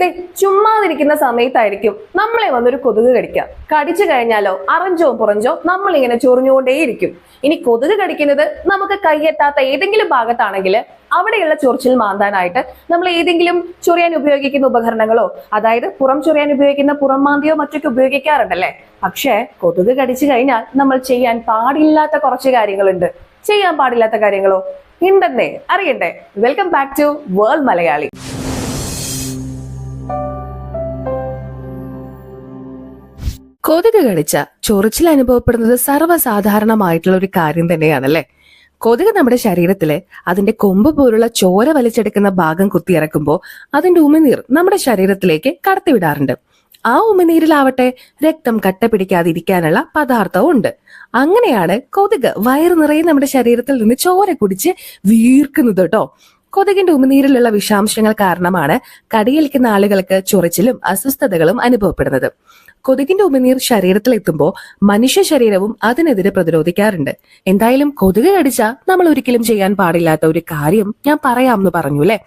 ദേ ചുമ്മാതിരിക്കുന്ന സമയത്തായിരിക്കും നമ്മളെ വന്നൊരു കൊതുക് കടിക്കുക. കടിച്ചു കഴിഞ്ഞാലോ അറഞ്ചോ പുറഞ്ചോ നമ്മൾ ഇങ്ങനെ ചൊറിഞ്ഞുകൊണ്ടേയിരിക്കും. ഇനി കൊതുക് കടിക്കുന്നത് നമുക്ക് കൈയെത്താത്ത ഏതെങ്കിലും ഭാഗത്താണെങ്കിൽ അവിടെയുള്ള ചൊറിച്ചിൽ മാന്താനായിട്ട് നമ്മൾ ഏതെങ്കിലും ചൊറിയാൻ ഉപയോഗിക്കുന്ന ഉപകരണങ്ങളോ അതായത് പുറം ചൊറിയാൻ ഉപയോഗിക്കുന്ന പുറം മാന്തിയോ മറ്റൊക്കെ ഉപയോഗിക്കാറുണ്ടല്ലേ? പക്ഷേ കൊതുക് കടിച്ചു കഴിഞ്ഞാൽ നമ്മൾ ചെയ്യാൻ പാടില്ലാത്ത കുറച്ച് കാര്യങ്ങളുണ്ട്. ചെയ്യാൻ പാടില്ലാത്ത കാര്യങ്ങളോ? ഉണ്ടെന്നേ അറിയണ്ടേ? Welcome back to world Malayali കൊതുക് കടിച്ച ചൊറിച്ചിൽ അനുഭവപ്പെടുന്നത് സർവസാധാരണമായിട്ടുള്ള ഒരു കാര്യം തന്നെയാണല്ലേ? കൊതുക് നമ്മുടെ ശരീരത്തിലെ അതിന്റെ കൊമ്പ് പോലുള്ള ചോര വലിച്ചെടുക്കുന്ന ഭാഗം കുത്തിയിറക്കുമ്പോൾ അതിന്റെ ഉമിനീർ നമ്മുടെ ശരീരത്തിലേക്ക് കടത്തിവിടാറുണ്ട്. ആ ഉമിനീരിലാവട്ടെ രക്തം കട്ട പിടിക്കാതിരിക്കാനുള്ള പദാർത്ഥവും ഉണ്ട്. അങ്ങനെയാണ് കൊതുക് വയറു നിറയെ നമ്മുടെ ശരീരത്തിൽ നിന്ന് ചോര കുടിച്ച് വീർക്കുന്നത് കേട്ടോ. കൊതുകിന്റെ ഉമിനീരിലുള്ള വിഷാംശങ്ങൾ കാരണമാണ് കടിയേൽക്കുന്ന ആളുകൾക്ക് ചൊറിച്ചിലും അസ്വസ്ഥതകളും അനുഭവപ്പെടുന്നത്. കൊതുകിന്റെ ഉമിനീർ ശരീരത്തിൽ എത്തുമ്പോൾ മനുഷ്യ ശരീരവും അതിനെതിരെ പ്രതിരോധിക്കാറുണ്ട്. എന്തായാലും കൊതുക് കടിച്ചാൽ നമ്മൾ ഒരിക്കലും ചെയ്യാൻ പാടില്ലാത്ത ഒരു കാര്യം ഞാൻ പറയാമെന്ന് പറഞ്ഞു അല്ലെ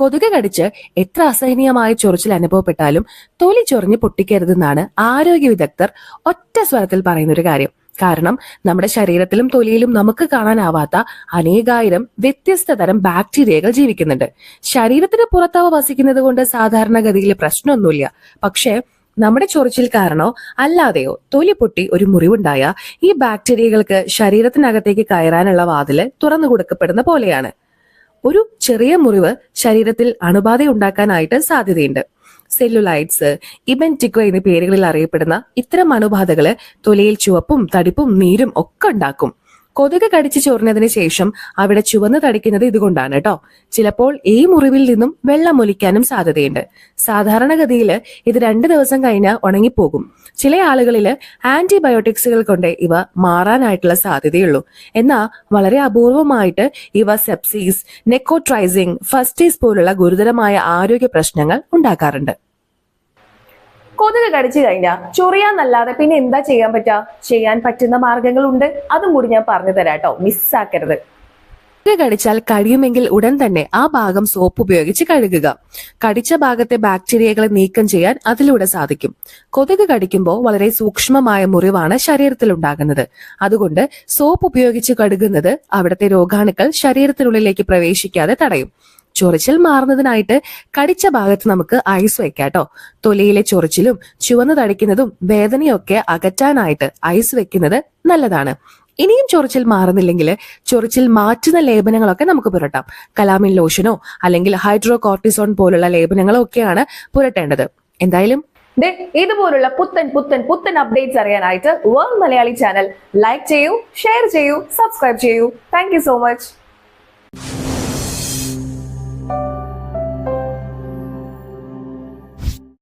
കൊതുക് കടിച്ച് എത്ര അസഹനീയമായ ചൊറിച്ചിൽ അനുഭവപ്പെട്ടാലും തൊലി ചൊറിഞ്ഞ് പൊട്ടിക്കരുതെന്നാണ് ആരോഗ്യ വിദഗ്ധർ ഒറ്റ സ്വരത്തിൽ പറയുന്ന ഒരു കാര്യം. കാരണം നമ്മുടെ ശരീരത്തിലും തൊലിയിലും നമുക്ക് കാണാനാവാത്ത അനേകായിരം വ്യത്യസ്ത തരം ബാക്ടീരിയകൾ ജീവിക്കുന്നുണ്ട്. ശരീരത്തിന് പുറത്തവ വസിക്കുന്നത് കൊണ്ട് സാധാരണഗതിയിൽ പ്രശ്നമൊന്നുമില്ല. പക്ഷേ നമ്മുടെ ചൊറിച്ചിൽ കാരണോ അല്ലാതെയോ തൊലി പൊട്ടി ഒരു മുറിവുണ്ടായ ഈ ബാക്ടീരിയകൾക്ക് ശരീരത്തിനകത്തേക്ക് കയറാനുള്ള വാതിൽ തുറന്നു കൊടുക്കപ്പെടുന്ന പോലെയാണ്. ഒരു ചെറിയ മുറിവ് ശരീരത്തിൽ അണുബാധ ഉണ്ടാക്കാനായിട്ട് സാധ്യതയുണ്ട്. സെല്ലുലൈറ്റ്സ് ഇബന്റിക്വ എന്നീ പേരുകളിൽ അറിയപ്പെടുന്ന ഇത്തരം അണുബാധകൾ തൊലിയിൽ ചുവപ്പും തടിപ്പും നീരും ഒക്കെ ഉണ്ടാക്കും. കൊതുക് കടിച്ചു ചോറിനതിന് ശേഷം അവിടെ ചുവന്ന് തടിക്കുന്നത് ഇതുകൊണ്ടാണ് കേട്ടോ ചിലപ്പോൾ ഈ മുറിവിൽ നിന്നും വെള്ളം ഒലിക്കാനും സാധ്യതയുണ്ട്. സാധാരണഗതിയിൽ ഇത് രണ്ട് ദിവസം കഴിഞ്ഞ് ഉണങ്ങിപ്പോകും. ചില ആളുകളിൽ ആന്റിബയോട്ടിക്സുകൾ കൊണ്ട് ഇവ മാറാനായിട്ടുള്ള സാധ്യതയുള്ളൂ. എന്നാൽ വളരെ അപൂർവമായിട്ട് ഇവ സെപ്സീസ് നെക്കോട്രൈസിംഗ് ഫസ്റ്റീസ് പോലുള്ള ഗുരുതരമായ ആരോഗ്യ പ്രശ്നങ്ങൾ ഉണ്ടാക്കാറുണ്ട്. കൊതുക് കടിച്ചു കഴിഞ്ഞാൽ ചൊറിയാന്നല്ലാതെ പിന്നെ എന്താ ചെയ്യാൻ പറ്റുക ചെയ്യാൻ പറ്റുന്ന മാർഗങ്ങളുണ്ട്. അതും കൂടി ഞാൻ പറഞ്ഞു തരാം കേട്ടോ. മിസ്സാക്കരുത്. കൊതുക് കടിച്ചാൽ കഴിയുമെങ്കിൽ ഉടൻ തന്നെ ആ ഭാഗം സോപ്പ് ഉപയോഗിച്ച് കഴുകുക. കടിച്ച ഭാഗത്തെ ബാക്ടീരിയകളെ നീക്കം ചെയ്യാൻ അതിലൂടെ സാധിക്കും. കൊതുക് കടിക്കുമ്പോൾ വളരെ സൂക്ഷ്മമായ മുറിവാണ് ശരീരത്തിൽ ഉണ്ടാകുന്നത്. അതുകൊണ്ട് സോപ്പ് ഉപയോഗിച്ച് കഴുകുന്നത് അവിടുത്തെ രോഗാണുക്കൾ ശരീരത്തിനുള്ളിലേക്ക് പ്രവേശിക്കാതെ തടയും. ചൊറിച്ചിൽ മാറുന്നതിനായിട്ട് കടിച്ച ഭാഗത്ത് നമുക്ക് ഐസ് വെക്കാട്ടോ തൊലിയിലെ ചൊറിച്ചിലും ചുവന്നു തടിക്കുന്നതും വേദനയൊക്കെ അകറ്റാനായിട്ട് ഐസ് വെക്കുന്നത് നല്ലതാണ്. ഇനിയും ചൊറിച്ചിൽ മാറുന്നില്ലെങ്കിൽ ചൊറിച്ചിൽ മാറ്റുന്ന ലേപനങ്ങളൊക്കെ നമുക്ക് പുരട്ടാം. കലാമിൻ ലോഷനോ അല്ലെങ്കിൽ ഹൈഡ്രോ കോർട്ടിസോൺ പോലുള്ള ലേപനങ്ങളോ ഒക്കെയാണ് പുരട്ടേണ്ടത്. എന്തായാലും ഇതുപോലുള്ള പുത്തൻ പുത്തൻ പുത്തൻ അപ്ഡേറ്റ്സ് അറിയാനായിട്ട് വേൾഡ് മലയാളി ചാനൽ ലൈക്ക് ചെയ്യൂ ഷെയർ ചെയ്യൂ സബ്സ്ക്രൈബ് ചെയ്യൂ. Thank so much